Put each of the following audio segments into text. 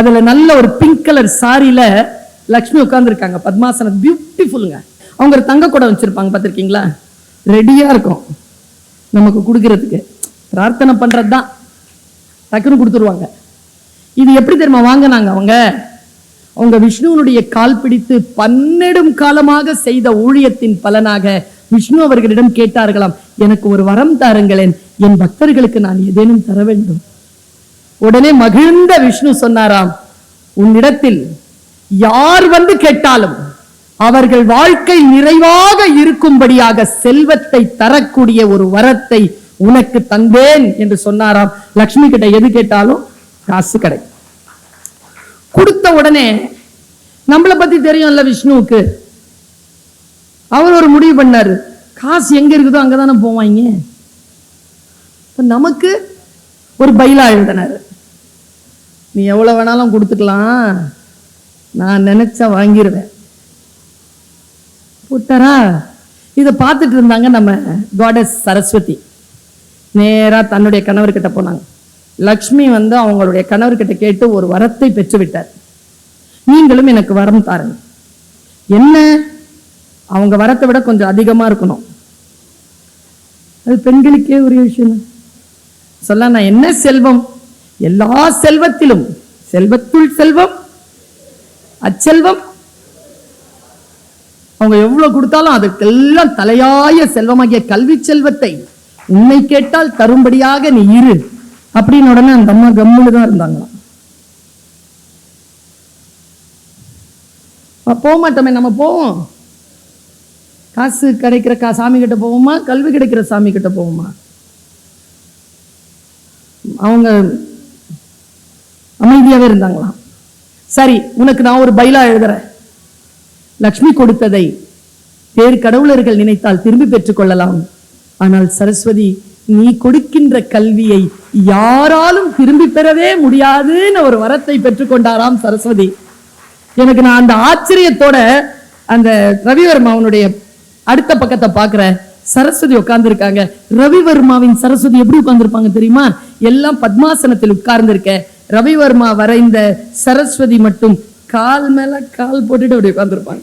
அதுல நல்ல ஒரு பிங்க் கலர் சாரியில் லக்ஷ்மி உட்காந்துருக்காங்க பத்மாசனம் பியூட்டிஃபுல்லுங்க அவங்க ஒரு தங்க கூட வச்சிருப்பாங்க பார்த்திருக்கீங்களா? ரெடியா இருக்கும். நமக்கு கொடுக்கறதுக்கு. பிரார்த்தனை பண்ணுறது தான் டக்குன்னு கொடுத்துருவாங்க. இது எப்படி தெரியுமா வாங்கினாங்க அவங்க? அவங்க விஷ்ணுவனுடைய கால் பிடித்து பன்னெடும் காலமாக செய்த ஊழியத்தின் பலனாக விஷ்ணு அவர்களிடம் கேட்டார்களாம் எனக்கு ஒரு வரம் தாருங்களேன். என் பக்தர்களுக்கு நான் ஏதேனும் தர வேண்டும். உடனே மகிழ்ந்த விஷ்ணு சொன்னாராம் உன்னிடத்தில் யார் வந்து கேட்டாலும் அவர்கள் வாழ்க்கை நிறைவாக இருக்கும்படியாக செல்வத்தை தரக்கூடிய ஒரு வரத்தை உனக்கு தந்தேன் என்று சொன்னாராம். லக்ஷ்மி கிட்ட எது கேட்டாலும் காசு கிடைக்கும் கொடுத்த உடனே நம்மளை பத்தி தெரியும்ல விஷ்ணுவுக்கு. அவர் ஒரு முடிவு பண்ணாரு. காசு எங்க இருக்குதோ அங்கதானே போவாங்க நமக்கு ஒரு பைலா எழுதினாரு நீ எவ்வளவு வேணாலும் கொடுத்துக்கலாம். நான் நினைச்சா வாங்கிடுவேன் புத்தரா இதை பார்த்துட்டு இருந்தாங்க நம்ம காடஸ் சரஸ்வதி. நேராக தன்னுடைய கணவர்கிட்ட போனாங்க. லக்ஷ்மி வந்து அவங்களுடைய கணவர்கிட்ட கேட்டு ஒரு வரத்தை பெற்றுவிட்டார். நீங்களும் எனக்கு வரம் தாருங்க. என்ன? அவங்க வரத்தை விட கொஞ்சம் அதிகமா இருக்கணும். அது பெண்களுக்கே ஒரு விஷயம். சொல்ல நான் என்ன செல்வம்? எல்லா செல்வத்திலும் செல்வத்துள் செல்வம் அச்செல்வம். அவங்க எவ்வளவு கொடுத்தாலும் அதுக்கெல்லாம் தலையாய செல்வமாகிய கல்வி செல்வத்தை உன்னை கேட்டால் தரும்படியாக நீ இரு அப்படின்னு உடனே அந்த அம்மா கம்முன்னு தான் இருந்தாங்களாம். போக மாட்டோமே நம்ம போவோம். காசு கிடைக்கிற கா சாமி கிட்ட போவோமா? கல்வி கிடைக்கிற சாமி கிட்ட போவோமா? அவங்க அமைதியாகவே இருந்தாங்களாம். சரி உனக்கு நான் ஒரு பைலா எழுதுறேன். லக்ஷ்மி கொடுத்ததை வேறு கடவுளர்கள் நினைத்தால் திரும்பி பெற்றுக் கொள்ளலாம். ஆனால் சரஸ்வதி நீ கொடுக்கின்ற கல்வியை யாராலும் திரும்பி பெறவே முடியாதுன்னு ஒரு வரத்தை பெற்றுக்கொண்டாராம் சரஸ்வதி. எனக்கு நான் அந்த ஆச்சரியத்தோட அந்த ரவிவர்மாவனுடைய அடுத்த பக்கத்தை பார்க்கிறேன். சரஸ்வதி உட்கார்ந்துருக்காங்க. ரவிவர்மாவின் சரஸ்வதி எப்படி உட்கார்ந்துருப்பாங்க தெரியுமா? எல்லாம் பத்மாசனத்தில் உட்கார்ந்துருக்க. ரவிவர்மா வரைந்த சரஸ்வதி மட்டும் கால் மேல கால் போட்டுட்டு அப்படி உட்கார்ந்திருப்பாங்க.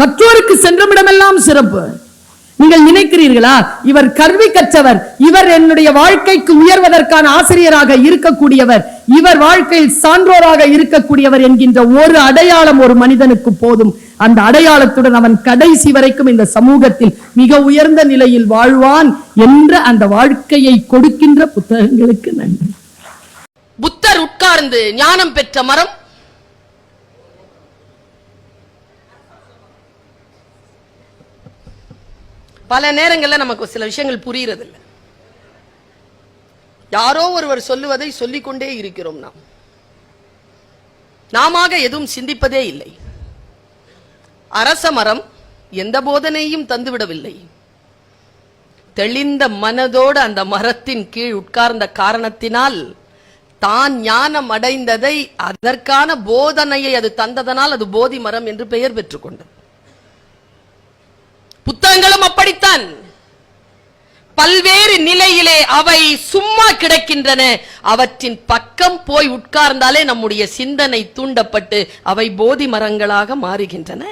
கற்றோருக்கு சென்றமிடமெல்லாம் சிறப்பு. நீங்கள் நினைக்கிறீர்களா? இவர் கல்வி கற்றவர் இவர் என்னுடைய வாழ்க்கைக்கு உயர்வதற்கான ஆசிரியராக இருக்கக்கூடியவர் இவர் வாழ்க்கையில் சான்றோராக இருக்கக்கூடியவர் என்கின்ற ஒரு அடையாளம் ஒரு மனிதனுக்கு போதும். அந்த அடையாளத்துடன் அவன் கடைசி வரைக்கும் இந்த சமூகத்தில் மிக உயர்ந்த நிலையில் வாழ்வான் என்ற அந்த வாழ்க்கையை கொடுக்கின்ற புத்தகங்களுக்கு நன்றி. புத்தர் உட்கார்ந்து ஞானம் பெற்ற மரம். பல நேரங்களில் நமக்கு சில விஷயங்கள் புரியறதில்லை. யாரோ ஒருவர் சொல்லுவதை சொல்லிக்கொண்டே இருக்கிறோம் நாம். நாம எதுவும் சிந்திப்பதே இல்லை. அரச மரம் எந்த போதனையும் தந்துவிடவில்லை. தெளிந்த மனதோடு அந்த மரத்தின் கீழ் உட்கார்ந்த காரணத்தினால் தான் ஞானம் அடைந்ததை அதற்கான போதனையை அது தந்ததனால் அது போதி மரம் என்று பெயர் பெற்றுக்கொண்டது. புத்தகங்களும் அப்படித்தான். பல்வேறு நிலையிலே அவை சும்மா கிடக்கின்றன. அவற்றின் பக்கம் போய் உட்கார்ந்தாலே நம்முடைய சிந்தனை தூண்டப்பட்டு அவை போதி மரங்களாக மாறுகின்றன.